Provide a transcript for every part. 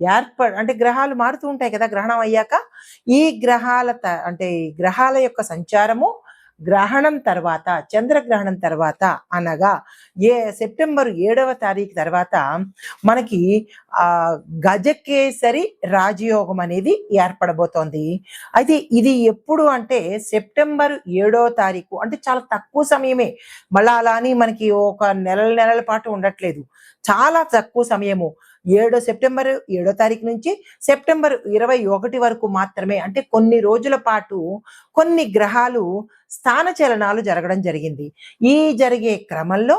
ఏర్ప అంటే గ్రహాలు మారుతూ ఉంటాయి కదా గ్రహణం అయ్యాక ఈ గ్రహాల త- అంటే గ్రహాల యొక్క సంచారము గ్రహణం తర్వాత చంద్రగ్రహణం తర్వాత అనగా ఏ సెప్టెంబర్ ఏడవ తారీఖు తర్వాత మనకి ఆ గజకేసరి రాజయోగం అనేది ఏర్పడబోతోంది. అయితే ఇది ఎప్పుడు అంటే సెప్టెంబర్ ఏడో తారీఖు అంటే చాలా తక్కువ సమయమే. మళ్ళా అలా అని మనకి ఒక నెలల నెలల పాటు ఉండట్లేదు. చాలా తక్కువ సమయము. ఏడో సెప్టెంబర్ ఏడో తారీఖు నుంచి సెప్టెంబర్ ఇరవై ఒకటి వరకు మాత్రమే అంటే కొన్ని రోజుల పాటు కొన్ని గ్రహాలు స్థాన చలనాలు జరగడం జరిగింది. ఈ జరిగే క్రమంలో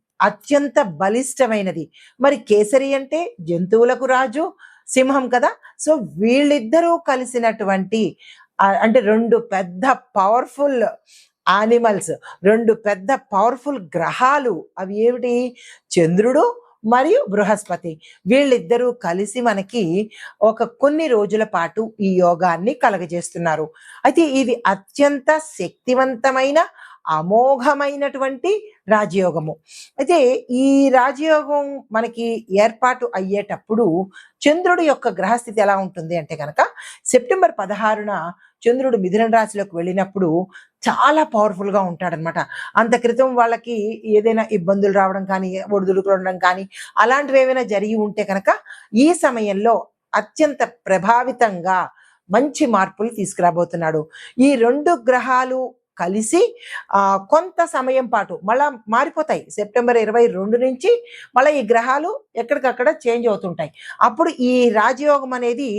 అత్యంత బలిష్టమైనది. మరి కేసరి అంటే జంతువులకు రాజు సింహం కదా? సో వీళ్ళిద్దరూ కలిసినటువంటి అంటే రెండు పెద్ద పవర్ఫుల్ యానిమల్స్ రెండు పెద్ద పవర్ఫుల్ గ్రహాలు. అవి ఏమిటి? చంద్రుడు మరియు బృహస్పతి. వీళ్ళిద్దరూ కలిసి మనకి ఒక కొన్ని రోజుల పాటు ఈ యోగాన్ని కలగజేస్తున్నారు. అయితే ఇది అత్యంత శక్తివంతమైన అమోఘమైనటువంటి రాజయోగము. అయితే ఈ రాజయోగం మనకి ఏర్పాటు అయ్యేటప్పుడు చంద్రుడి యొక్క గ్రహస్థితి ఎలా ఉంటుంది అంటే కనుక సెప్టెంబర్ పదహారున చంద్రుడు మిథున రాశిలోకి వెళ్ళినప్పుడు చాలా పవర్ఫుల్గా ఉంటాడనమాట అంత క్రితం వాళ్ళకి ఏదైనా ఇబ్బందులు రావడం కానీ ఒడిదుడుకులు ఉండడం కానీ అలాంటివి ఏమైనా జరిగి ఉంటే కనుక ఈ సమయంలో అత్యంత ప్రభావితంగా మంచి మార్పులు తీసుకురాబోతున్నాడు. ఈ రెండు గ్రహాలు కలిసి కొంత సమయం పాటు మళ్ళా మారిపోతాయి. సెప్టెంబర్ ఇరవై రెండు నుంచి మళ్ళీ ఈ గ్రహాలు ఎక్కడికక్కడ చేంజ్ అవుతుంటాయి. అప్పుడు ఈ రాజయోగం అనేది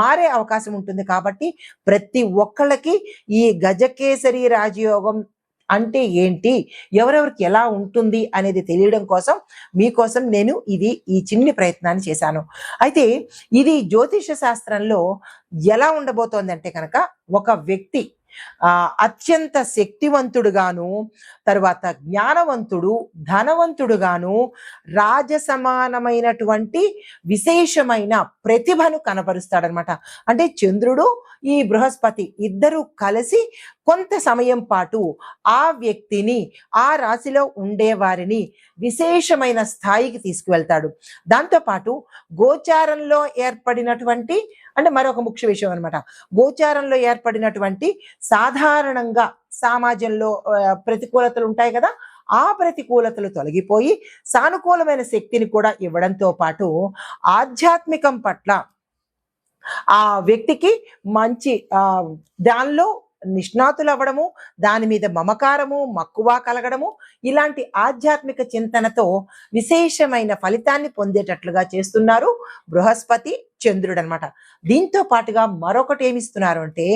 మారే అవకాశం ఉంటుంది కాబట్టి ప్రతి ఒక్కళ్ళకి ఈ గజకేసరి రాజయోగం అంటే ఏంటి? ఎవరెవరికి ఎలా ఉంటుంది అనేది తెలియడం కోసం మీకోసం నేను ఇది ఈ చిన్ని ప్రయత్నాన్ని చేశాను. అయితే ఇది జ్యోతిష శాస్త్రంలో ఎలా ఉండబోతోంది అంటే కనుక ఒక వ్యక్తి అత్యంత శక్తివంతుడుగాను తర్వాత జ్ఞానవంతుడు ధనవంతుడుగాను రాజసమానమైనటువంటి విశేషమైన ప్రతిభను కనపరుస్తాడనమాట. అంటే చంద్రుడు ఈ బృహస్పతి ఇద్దరు కలిసి కొంత సమయం పాటు ఆ వ్యక్తిని ఆ రాశిలో ఉండే వారిని విశేషమైన స్థాయికి తీసుకువెళ్తాడు. దాంతోపాటు గోచారంలో ఏర్పడినటువంటి అంటే మరొక ముఖ్య విషయం అనమాట గోచారంలో ఏర్పడినటువంటి సాధారణంగా సమాజంలో ప్రతికూలతలు ఉంటాయి కదా ఆ ప్రతికూలతలు తొలగిపోయి సానుకూలమైన శక్తిని కూడా ఇవ్వడంతో పాటు ఆధ్యాత్మికం పట్ల ఆ వ్యక్తికి మంచి ఆ దానిలో నిష్ణాతులు అవ్వడము దాని మీద మమకారము మక్కువ కలగడము ఇలాంటి ఆధ్యాత్మిక చింతనతో విశేషమైన ఫలితాన్ని పొందేటట్లుగా చేస్తున్నారు బృహస్పతి చంద్రుడు అనమాట దీంతో పాటుగా మరొకటి ఏమిస్తున్నారు అంటే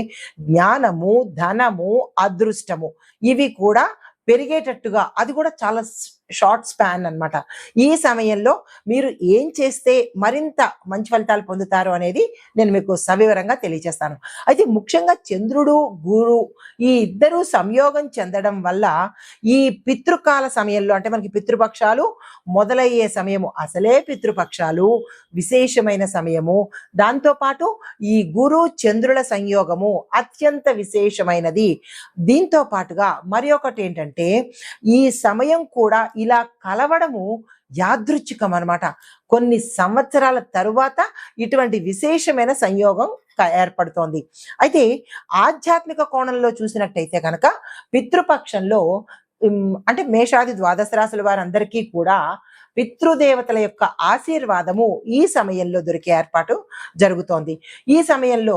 జ్ఞానము ధనము అదృష్టము ఇవి కూడా పెరిగేటట్టుగా అది కూడా చాలా షార్ట్ స్పాన్ అన్నమాట. ఈ సమయంలో మీరు ఏం చేస్తే మరింత మంచి ఫలితాలు పొందుతారు అనేది నేను మీకు సవివరంగా తెలియజేస్తాను. అయితే ముఖ్యంగా చంద్రుడు గురు ఈ ఇద్దరు సంయోగం చెందడం వల్ల ఈ పితృకాల సమయంలో అంటే మనకి పితృపక్షాలు మొదలయ్యే సమయము అసలే పితృపక్షాలు విశేషమైన సమయము. దాంతోపాటు ఈ గురు చంద్రుల సంయోగము అత్యంత విశేషమైనది. దీంతో పాటుగా మరి ఒకటి ఏంటంటే ఈ సమయం కూడా ఇలా కలవడము యాదృచ్ఛికం అన్నమాట. కొన్ని సంవత్సరాల తరువాత ఇటువంటి విశేషమైన సంయోగం ఏర్పడుతోంది. అయితే ఆధ్యాత్మిక కోణంలో చూసినట్టయితే కనుక పితృపక్షంలో అంటే మేషాది ద్వాదశ రాశుల వారందరికీ కూడా పితృదేవతల యొక్క ఆశీర్వాదము ఈ సమయంలో దొరికే ఏర్పాటు జరుగుతోంది. ఈ సమయంలో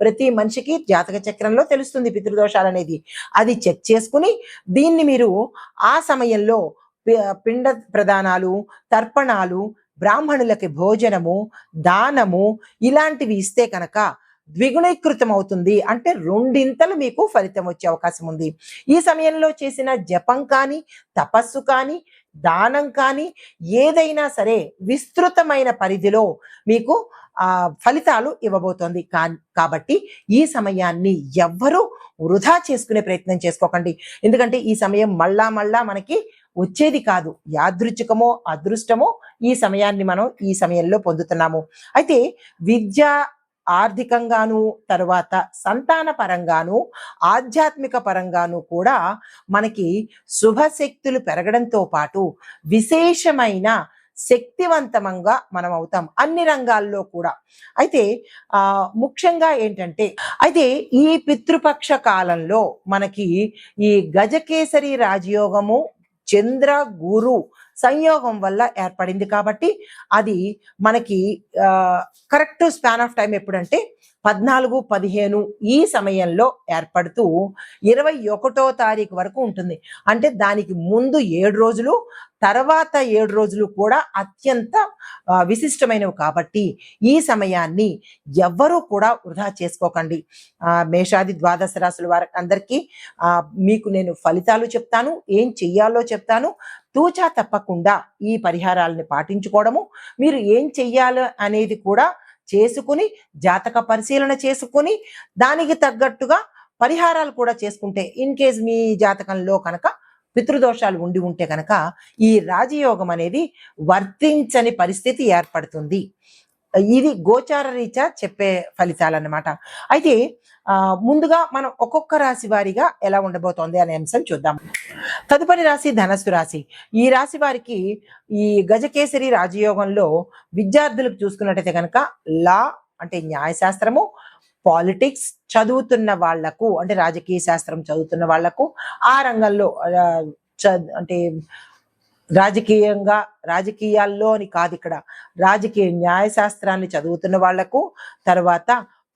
ప్రతి మనిషికి జాతక చక్రంలో తెలుస్తుంది పితృదోషాలు అనేది. అది చెక్ చేసుకుని దీన్ని మీరు ఆ సమయంలో పి- పిండ ప్రదానాలు తర్పణాలు బ్రాహ్మణులకి భోజనము దానము ఇలాంటివి ఇస్తే కనుక ద్విగుణీకృతం అవుతుంది. అంటే రెండింతలు మీకు ఫలితం వచ్చే అవకాశం ఉంది. ఈ సమయంలో చేసిన జపం కానీ తపస్సు కానీ దానం కానీ ఏదైనా సరే విస్తృతమైన పరిధిలో మీకు ఫలితాలు ఇవ్వబోతోంది. కా కాబట్టి ఈ సమయాన్ని ఎవ్వరూ వృధా చేసుకునే ప్రయత్నం చేసుకోకండి. ఎందుకంటే ఈ సమయం మళ్ళా మళ్ళా మనకి వచ్చేది కాదు. యాదృచ్ఛికమో అదృష్టమో ఈ సమయాన్ని మనం ఈ సమయంలో పొందుతున్నాము. అయితే విద్య ఆర్థికంగాను తర్వాత సంతాన పరంగాను ఆధ్యాత్మిక పరంగాను కూడా మనకి శుభశక్తులు పెరగడంతో పాటు విశేషమైన శక్తివంతమంగా మనం అవుతాం అన్ని రంగాల్లో కూడా. అయితే ఆ ముఖ్యంగా ఏంటంటే అయితే ఈ పితృపక్ష కాలంలో మనకి ఈ గజకేసరి రాజయోగము చంద్ర గురు సంయోగం వల్ల ఏర్పడింది కాబట్టి అది మనకి కరెక్ట్ స్పాన్ ఆఫ్ టైం ఎప్పుడంటే పద్నాలుగు పదిహేను ఈ సమయంలో ఏర్పడుతూ ఇరవై ఒకటో తారీఖు వరకు ఉంటుంది. అంటే దానికి ముందు ఏడు రోజులు తర్వాత ఏడు రోజులు కూడా అత్యంత విశిష్టమైనవి కాబట్టి ఈ సమయాన్ని ఎవ్వరూ కూడా వృధా చేసుకోకండి. మేషాది ద్వాదశ రాశుల వారికి అందరికీ మీకు నేను ఫలితాలు చెప్తాను ఏం చెయ్యాలో చెప్తాను. తూచా తప్పకుండా ఈ పరిహారాలను పాటించుకోవడము మీరు ఏం చెయ్యాలి అనేది కూడా చేసుకుని జాతక పరిశీలన చేసుకుని దానికి తగ్గట్టుగా పరిహారాలు కూడా చేసుకుంటే ఇన్ కేస్ మీ జాతకంలో కనుక పితృదోషాలు ఉండి ఉంటే కనుక ఈ రాజయోగం అనేది వర్తించని పరిస్థితి ఏర్పడుతుంది. ఇది గోచార రీత్యా చెప్పే ఫలితాలన్నమాట. అయితే ముందుగా మనం ఒక్కొక్క రాశి వారిగా ఎలా ఉండబోతోంది అనే అంశం చూద్దాం. తదుపరి రాశి ధనస్సు రాశి. ఈ రాశి వారికి ఈ గజకేసరి రాజయోగంలో విద్యార్థులకు చూసుకున్నట్టయితే కనుక లా అంటే న్యాయశాస్త్రము పాలిటిక్స్ చదువుతున్న వాళ్ళకు అంటే రాజకీయ శాస్త్రం చదువుతున్న వాళ్ళకు ఆ రంగంలో అంటే రాజకీయంగా రాజకీయాల్లో అని కాదు ఇక్కడ రాజకీయ న్యాయశాస్త్రాన్ని చదువుతున్న వాళ్ళకు తర్వాత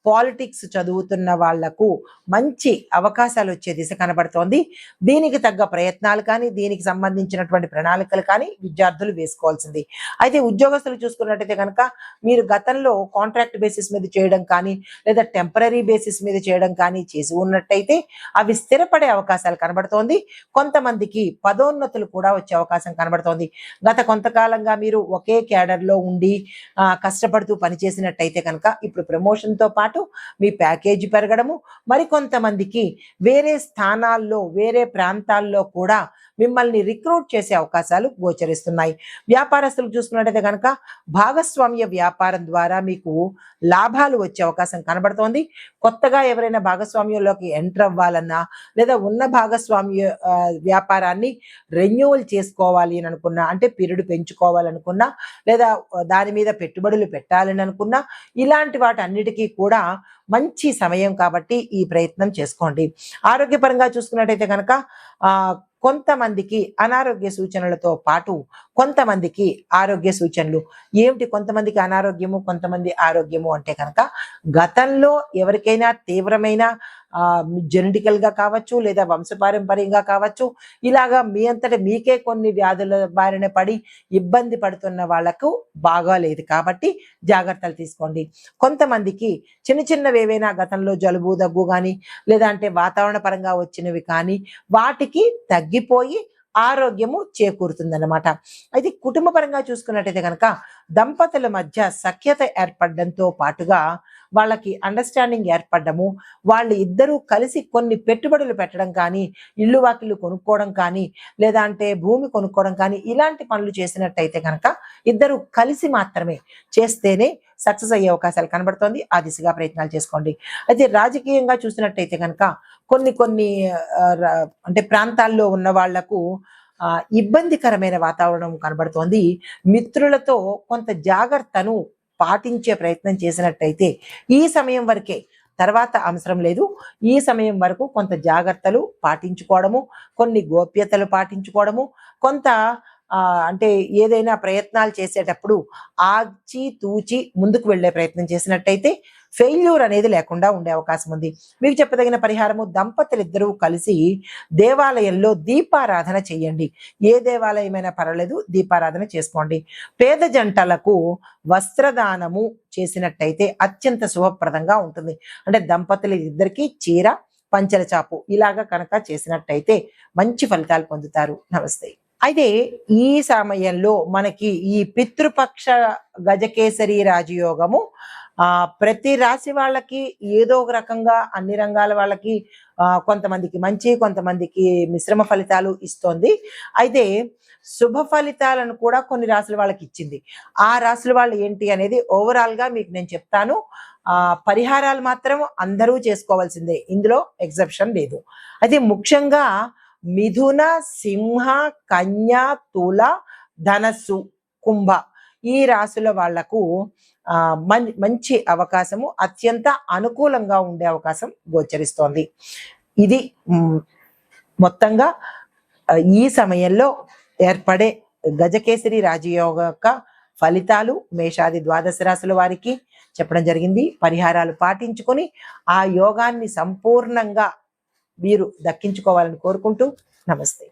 పాలిటిక్స్ చదువుతున్న వాళ్ళకు మంచి అవకాశాలు వచ్చే దిశ కనబడుతోంది. దీనికి తగ్గ ప్రయత్నాలు కానీ దీనికి సంబంధించినటువంటి ప్రణాళికలు కానీ విద్యార్థులు వేసుకోవాల్సింది. అయితే ఉద్యోగస్తులు చూసుకున్నట్టయితే కనుక మీరు గతంలో కాంట్రాక్ట్ బేసిస్ మీద చేయడం కానీ లేదా టెంపరీ బేసిస్ మీద చేయడం కానీ చేసి ఉన్నట్టయితే అవి స్థిరపడే అవకాశాలు కనబడుతోంది. కొంతమందికి పదోన్నతులు కూడా వచ్చే అవకాశం కనబడుతోంది. గత కొంతకాలంగా మీరు ఒకే క్యాడర్లో ఉండి కష్టపడుతూ పనిచేసినట్టయితే కనుక ఇప్పుడు ప్రమోషన్తో పాటు పాటు మీ ప్యాకేజీ పెరగడము. మరికొంతమందికి వేరే స్థానాల్లో వేరే ప్రాంతాల్లో కూడా మిమ్మల్ని రిక్రూట్ చేసే అవకాశాలు గోచరిస్తున్నాయి. వ్యాపారస్తులు చూసుకున్నట్టయితే కనుక భాగస్వామ్య వ్యాపారం ద్వారా మీకు లాభాలు వచ్చే అవకాశం కనబడుతోంది. కొత్తగా ఎవరైనా భాగస్వామ్యంలోకి ఎంటర్ అవ్వాలన్నా లేదా ఉన్న భాగస్వామ్య వ్యాపారాన్ని రెన్యువల్ చేసుకోవాలి అని అనుకున్నా అంటే పీరియడ్ పెంచుకోవాలనుకున్నా లేదా దాని మీద పెట్టుబడులు పెట్టాలని అనుకున్నా ఇలాంటి వాటన్నిటికీ కూడా మంచి సమయం కాబట్టి ఈ ప్రయత్నం చేసుకోండి. ఆరోగ్యపరంగా చూసుకున్నట్టయితే కనుక కొంతమందికి అనారోగ్య సూచనలతో పాటు కొంతమందికి ఆరోగ్య సూచనలు. ఏమిటి కొంతమందికి అనారోగ్యము కొంతమంది ఆరోగ్యము అంటే కనుక గతంలో ఎవరికైనా తీవ్రమైన జెనెటికల్గా కావచ్చు లేదా వంశపారంపర్యంగా కావచ్చు ఇలాగా మీ అంతట మీకే కొన్ని వ్యాధుల బారిన పడి ఇబ్బంది పడుతున్న వాళ్ళకు బాగాలేదు కాబట్టి జాగ్రత్తలు తీసుకోండి. కొంతమందికి చిన్న చిన్నవి ఏవైనా గతంలో జలుబు దగ్గు కానీ లేదా అంటే వాతావరణ పరంగా వచ్చినవి కానీ వాటికి తగ్గిపోయి ఆరోగ్యము చేకూరుతుందన్నమాట. అయితే కుటుంబ పరంగా చూసుకున్నట్టయితే కనుక దంపతుల మధ్య సఖ్యత ఏర్పడడంతో పాటుగా వాళ్ళకి అండర్స్టాండింగ్ ఏర్పడము వాళ్ళు ఇద్దరూ కలిసి కొన్ని పెట్టుబడులు పెట్టడం కానీ ఇల్లు వాకిళ్ళు కొనుక్కోవడం కానీ లేదా అంటే భూమి కొనుక్కోవడం కానీ ఇలాంటి పనులు చేసినట్టయితే కనుక ఇద్దరు కలిసి మాత్రమే చేస్తేనే సక్సెస్ అయ్యే అవకాశాలు కనబడుతోంది. ఆ దిశగా ప్రయత్నాలు చేసుకోండి. అయితే రాజకీయంగా చూసినట్టయితే కనుక కొన్ని కొన్ని అంటే ప్రాంతాల్లో ఉన్న వాళ్ళకు ఇబ్బందికరమైన వాతావరణం కనబడుతోంది. మిత్రులతో కొంత జాగ్రత్తను పాటించే ప్రయత్నం చేసినట్టయితే ఈ సమయం వరకే తర్వాత అవసరం లేదు. ఈ సమయం వరకు కొంత జాగ్రత్తలు పాటించుకోవడము కొన్ని గోప్యతలు పాటించుకోవడము కొంత అంటే ఏదైనా ప్రయత్నాలు చేసేటప్పుడు ఆచి తూచి ముందుకు వెళ్ళే ప్రయత్నం చేసినట్టయితే ఫెయిల్యూర్ అనేది లేకుండా ఉండే అవకాశం ఉంది. మీకు చెప్పదగిన పరిహారము దంపతులు ఇద్దరూ కలిసి దేవాలయంలో దీపారాధన చేయండి. ఏ దేవాలయమైనా పర్వాలేదు దీపారాధన చేసుకోండి. పేద జంటలకు వస్త్రదానము చేసినట్టయితే అత్యంత శుభప్రదంగా ఉంటుంది. అంటే దంపతులు ఇద్దరికీ చీర పంచల చాపు ఇలాగా కనుక చేసినట్టయితే మంచి ఫలితాలు పొందుతారు. నమస్తే. అయితే ఈ సమయంలో మనకి ఈ పితృపక్ష గజకేసరి రాజయోగము ఆ ప్రతి రాశి వాళ్ళకి ఏదో ఒక రకంగా అన్ని రంగాల వాళ్ళకి ఆ కొంతమందికి మంచి కొంతమందికి మిశ్రమ ఫలితాలు ఇస్తోంది. అయితే శుభ ఫలితాలను కూడా కొన్ని రాశుల వాళ్ళకి ఇచ్చింది. ఆ రాశుల వాళ్ళు ఏంటి అనేది ఓవరాల్గా మీకు నేను చెప్తాను. ఆ పరిహారాలు మాత్రం అందరూ చేసుకోవాల్సిందే. ఇందులో ఎగ్జెప్షన్ లేదు. అయితే ముఖ్యంగా మిథున సింహ కన్య తుల ధనస్సు కుంభ. ఈ రాశుల వాళ్ళకు మంచి అవకాశము అత్యంత అనుకూలంగా ఉండే అవకాశం గోచరిస్తోంది. ఇది మొత్తంగా ఈ సమయంలో ఏర్పడే గజకేసరి రాజయోగ యొక్క ఫలితాలు మేషాది ద్వాదశ రాశుల వారికి చెప్పడం జరిగింది. పరిహారాలు పాటించుకొని ఆ యోగాన్ని సంపూర్ణంగా మీరు దక్కించుకోవాలని కోరుకుంటూ నమస్తే.